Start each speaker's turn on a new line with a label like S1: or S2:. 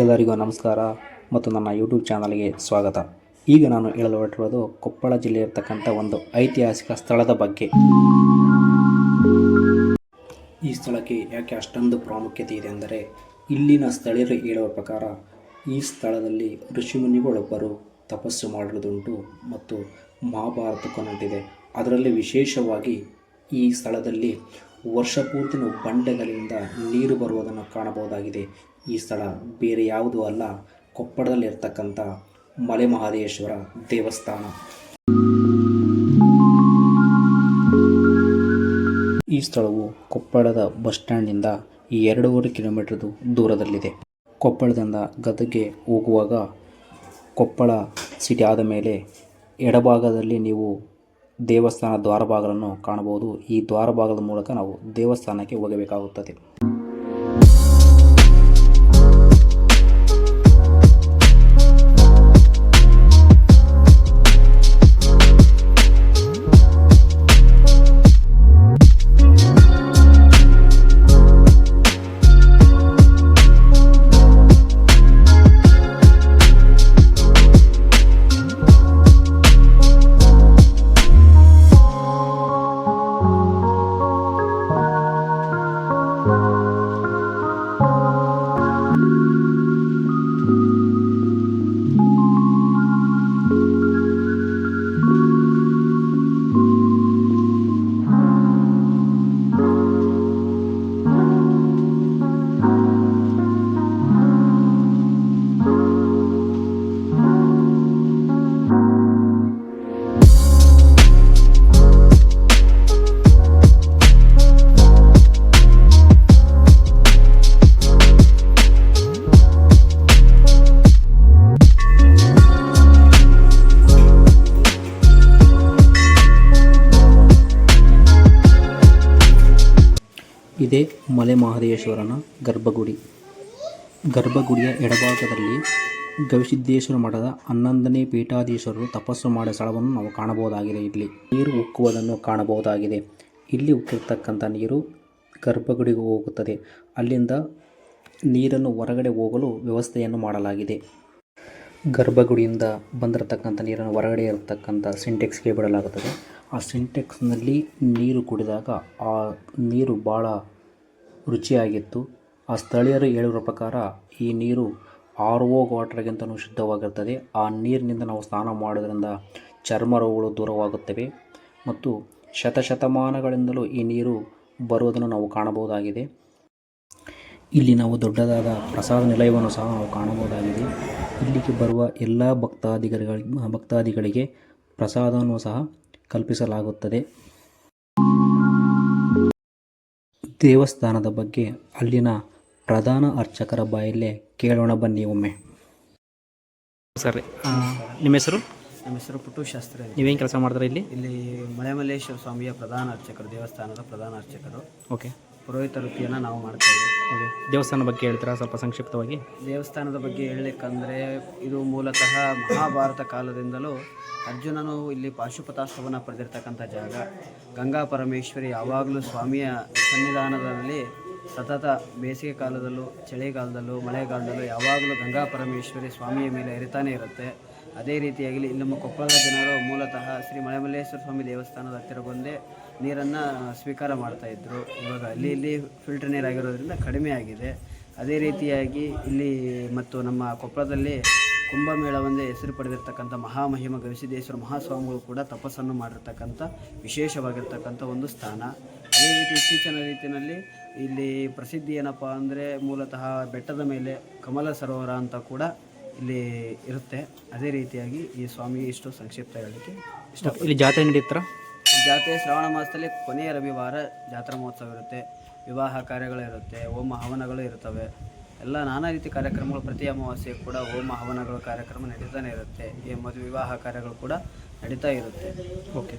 S1: ಎಲ್ಲರಿಗೂ ನಮಸ್ಕಾರ ಮತ್ತು ನನ್ನ ಯೂಟ್ಯೂಬ್ ಚಾನಲ್ಗೆ ಸ್ವಾಗತ. ಈಗ ನಾನು ಹೇಳಲು ಹೊರಟಿರೋದು ಕೊಪ್ಪಳ ಜಿಲ್ಲೆಯಲ್ಲಿರ್ತಕ್ಕಂಥ ಒಂದು ಐತಿಹಾಸಿಕ ಸ್ಥಳದ ಬಗ್ಗೆ. ಈ ಸ್ಥಳಕ್ಕೆ ಯಾಕೆ ಅಷ್ಟೊಂದು ಪ್ರಾಮುಖ್ಯತೆ ಇದೆ ಅಂದರೆ, ಇಲ್ಲಿನ ಸ್ಥಳೀಯರು ಹೇಳುವ ಪ್ರಕಾರ ಈ ಸ್ಥಳದಲ್ಲಿ ಋಷಿಮುನಿಗಳೊಬ್ಬರು ತಪಸ್ಸು ಮಾಡಿರುವುದುಂಟು ಮತ್ತು ಮಹಾಭಾರತಕ್ಕೂ ನಂಟಿದೆ. ಅದರಲ್ಲಿ ವಿಶೇಷವಾಗಿ ಈ ಸ್ಥಳದಲ್ಲಿ ವರ್ಷಪೂರ್ತಿನ ಬಂಡೆಗಳಿಂದ ನೀರು ಬರುವುದನ್ನು ಕಾಣಬಹುದಾಗಿದೆ. ಈ ಸ್ಥಳ ಬೇರೆ ಯಾವುದೂ ಅಲ್ಲ, ಕೊಪ್ಪಳದಲ್ಲಿರ್ತಕ್ಕಂಥ ಮಲೆ ಮಹಾದೇಶ್ವರ ದೇವಸ್ಥಾನ. ಈ ಸ್ಥಳವು ಕೊಪ್ಪಳದ ಬಸ್ ಸ್ಟ್ಯಾಂಡ್ನಿಂದ ಎರಡೂವರೆ ಕಿಲೋಮೀಟರ್ ದೂರದಲ್ಲಿದೆ. ಕೊಪ್ಪಳದಿಂದ ಗದಗೆ ಹೋಗುವಾಗ ಕೊಪ್ಪಳ ಸಿಟಿ ಆದ ಮೇಲೆ ಎಡಭಾಗದಲ್ಲಿ ನೀವು ದೇವಸ್ಥಾನ ದ್ವಾರಭಾಗಗಳನ್ನು ಕಾಣಬಹುದು. ಈ ದ್ವಾರಭಾಗದ ಮೂಲಕ ನಾವು ದೇವಸ್ಥಾನಕ್ಕೆ ಹೋಗಬೇಕಾಗುತ್ತದೆ. ಇದೇ ಮಲೆ ಮಹದೇಶ್ವರನ ಗರ್ಭಗುಡಿ. ಗರ್ಭಗುಡಿಯ ಎಡಭಾಗದಲ್ಲಿ ಗವಿಸಿದ್ದೇಶ್ವರ ಮಠದ ಹನ್ನೊಂದನೇ ಪೀಠಾಧೀಶ್ವರರು ತಪಸ್ಸು ಮಾಡಿದ ಸ್ಥಳವನ್ನು ನಾವು ಕಾಣಬಹುದಾಗಿದೆ. ಇಲ್ಲಿ ನೀರು ಉಕ್ಕುವುದನ್ನು ಕಾಣಬಹುದಾಗಿದೆ. ಇಲ್ಲಿ ಉಕ್ಕಿರ್ತಕ್ಕಂಥ ನೀರು ಗರ್ಭಗುಡಿಗೆ ಹೋಗುತ್ತದೆ. ಅಲ್ಲಿಂದ ನೀರನ್ನು ಹೊರಗಡೆ ಹೋಗಲು ವ್ಯವಸ್ಥೆಯನ್ನು ಮಾಡಲಾಗಿದೆ. ಗರ್ಭಗುಡಿಯಿಂದ ಬಂದಿರತಕ್ಕಂಥ ನೀರನ್ನು ಹೊರಗಡೆ ಇರತಕ್ಕಂಥ ಸಿಂಟೆಕ್ಸ್ಗೆ ಬಿಡಲಾಗುತ್ತದೆ. ಆ ಸಿಂಟೆಕ್ಸ್ನಲ್ಲಿ ನೀರು ಕುಡಿದಾಗ ಆ ನೀರು ಭಾಳ ರುಚಿಯಾಗಿತ್ತು. ಆ ಸ್ಥಳೀಯರು ಹೇಳಿರೋ ಪ್ರಕಾರ, ಈ ನೀರು ಆರ್ ಓ ವಾಟರ್ಗಿಂತಲೂ ಶುದ್ಧವಾಗಿರ್ತದೆ ಆ ನೀರಿನಿಂದ ನಾವು ಸ್ನಾನ ಮಾಡೋದರಿಂದ ಚರ್ಮ ರೋಗಗಳು ದೂರವಾಗುತ್ತವೆ ಮತ್ತು ಶತಶತಮಾನಗಳಿಂದಲೂ ಈ ನೀರು ಬರುವುದನ್ನು ನಾವು ಕಾಣಬಹುದಾಗಿದೆ. ಇಲ್ಲಿ ನಾವು ದೊಡ್ಡದಾದ ಪ್ರಸಾದ ನಿಲಯವನ್ನು ಸಹ ನಾವು ಕಾಣಬಹುದಾಗಿದೆ. ಇಲ್ಲಿಗೆ ಬರುವ ಎಲ್ಲ ಭಕ್ತಾದಿಗಳಿಗೆ ಭಕ್ತಾದಿಗಳಿಗೆ ಪ್ರಸಾದವನ್ನು ಸಹ ಕಲ್ಪಿಸಲಾಗುತ್ತದೆ. ದೇವಸ್ಥಾನದ ಬಗ್ಗೆ ಅಲ್ಲಿನ ಪ್ರಧಾನ ಅರ್ಚಕರ ಬಾಯಲ್ಲೇ ಕೇಳೋಣ ಬನ್ನಿ ಒಮ್ಮೆ. ಸರಿ. ನಿಮ್ಮ ಹೆಸರು?
S2: ನಮ್ಮ ಹೆಸರು ಪುಟ್ಟು ಶಾಸ್ತ್ರಿ.
S1: ನೀವೇನು ಕೆಲಸ ಮಾಡ್ತಾರೆ ಇಲ್ಲಿ?
S2: ಇಲ್ಲಿ ಮಳೆಮಲ್ಲೇಶ್ವರ ಸ್ವಾಮಿಯ ಪ್ರಧಾನ ಅರ್ಚಕರು ದೇವಸ್ಥಾನದ ಪ್ರಧಾನ ಅರ್ಚಕರು.
S1: ಓಕೆ.
S2: ಪುರೋಹಿತ ವೃತ್ತಿಯನ್ನು ನಾವು ಮಾಡ್ತೇವೆ.
S1: ಓಕೆ. ದೇವಸ್ಥಾನ ಬಗ್ಗೆ ಹೇಳ್ತೀರಾ? ಸ್ವಲ್ಪ ಸಂಕ್ಷಿಪ್ತವಾಗಿ.
S2: ದೇವಸ್ಥಾನದ ಬಗ್ಗೆ ಹೇಳಲಿಕ್ಕಂದ್ರೆ ಇದು ಮೂಲತಃ ಮಹಾಭಾರತ ಕಾಲದಿಂದಲೂ ಅರ್ಜುನನು ಇಲ್ಲಿ ಪಾಶುಪತಾಶ್ರವನ್ನು ಪಡೆದಿರ್ತಕ್ಕಂಥ ಜಾಗ. ಗಂಗಾ ಪರಮೇಶ್ವರಿ ಯಾವಾಗಲೂ ಸ್ವಾಮಿಯ ಸನ್ನಿಧಾನದಲ್ಲಿ ಸತತ ಬೇಸಿಗೆ ಕಾಲದಲ್ಲೂ ಚಳಿಗಾಲದಲ್ಲೂ ಮಳೆಗಾಲದಲ್ಲೂ ಯಾವಾಗಲೂ ಗಂಗಾ ಪರಮೇಶ್ವರಿ ಸ್ವಾಮಿಯ ಮೇಲೆ ಇರಿತಾನೆ ಇರುತ್ತೆ. ಅದೇ ರೀತಿಯಾಗಿ ಇಲ್ಲಿ ನಮ್ಮ ಕೊಪ್ಪಳದ ಜನರು ಮೂಲತಃ ಶ್ರೀ ಮಳೆಮಲ್ಲೇಶ್ವರ ಸ್ವಾಮಿ ದೇವಸ್ಥಾನದ ಹತ್ತಿರ ಬಂದೇ ನೀರನ್ನು ಸ್ವೀಕಾರ ಮಾಡ್ತಾಯಿದ್ರು ಇವಾಗ ಅಲ್ಲಿ ಇಲ್ಲಿ ಫಿಲ್ಟರ್ ನೀರಾಗಿರೋದ್ರಿಂದ ಕಡಿಮೆ ಆಗಿದೆ. ಅದೇ ರೀತಿಯಾಗಿ ಇಲ್ಲಿ ಮತ್ತು ನಮ್ಮ ಕೊಪ್ಪಳದಲ್ಲಿ ಕುಂಭಮೇಳವೆಂದೇ ಹೆಸರು ಪಡೆದಿರ್ತಕ್ಕಂಥ ಮಹಾಮಹಿಮ ಗವಿಸಿದ್ದೇಶ್ವರ ಮಹಾಸ್ವಾಮಿಗಳು ಕೂಡ ತಪಸ್ಸನ್ನು ಮಾಡಿರ್ತಕ್ಕಂಥ ವಿಶೇಷವಾಗಿರ್ತಕ್ಕಂಥ ಒಂದು ಸ್ಥಾನ. ಅದೇ ರೀತಿ ಇತ್ತೀಚಿನ ರೀತಿಯಲ್ಲಿ ಇಲ್ಲಿ ಪ್ರಸಿದ್ಧಿ ಏನಪ್ಪ ಅಂದರೆ ಮೂಲತಃ ಬೆಟ್ಟದ ಮೇಲೆ ಕಮಲ ಸರೋವರ ಅಂತ ಕೂಡ ಇಲ್ಲಿ ಇರುತ್ತೆ. ಅದೇ ರೀತಿಯಾಗಿ ಈ ಸ್ವಾಮಿ ಇಷ್ಟು ಸಂಕ್ಷಿಪ್ತ ಹೇಳಲಿಕ್ಕೆ ಇಷ್ಟ
S1: ಇಲ್ಲಿ ಜಾತ್ರೆ ನಡೆಯುತ್ತಾ
S2: ಜಾತ್ರೆ ಶ್ರಾವಣ ಮಾಸದಲ್ಲಿ ಕೊನೆಯ ರವಿವಾರ ಜಾತ್ರಾ ಮಹೋತ್ಸವ ಇರುತ್ತೆ. ವಿವಾಹ ಕಾರ್ಯಗಳಿರುತ್ತೆ ಹೋಮ ಹವನಗಳು ಇರ್ತವೆ. ಎಲ್ಲ ನಾನಾ ರೀತಿ ಕಾರ್ಯಕ್ರಮಗಳು, ಪ್ರತಿ ಅಮಾವಾಸ್ಯೆ ಕೂಡ ಹೋಮ ಹವನಗಳ ಕಾರ್ಯಕ್ರಮ ನಡೀತಾನೆ ಇರುತ್ತೆ. ಈ ಮದುವೆ ವಿವಾಹ ಕಾರ್ಯಗಳು ಕೂಡ ನಡೀತಾ ಇರುತ್ತೆ.
S1: ಓಕೆ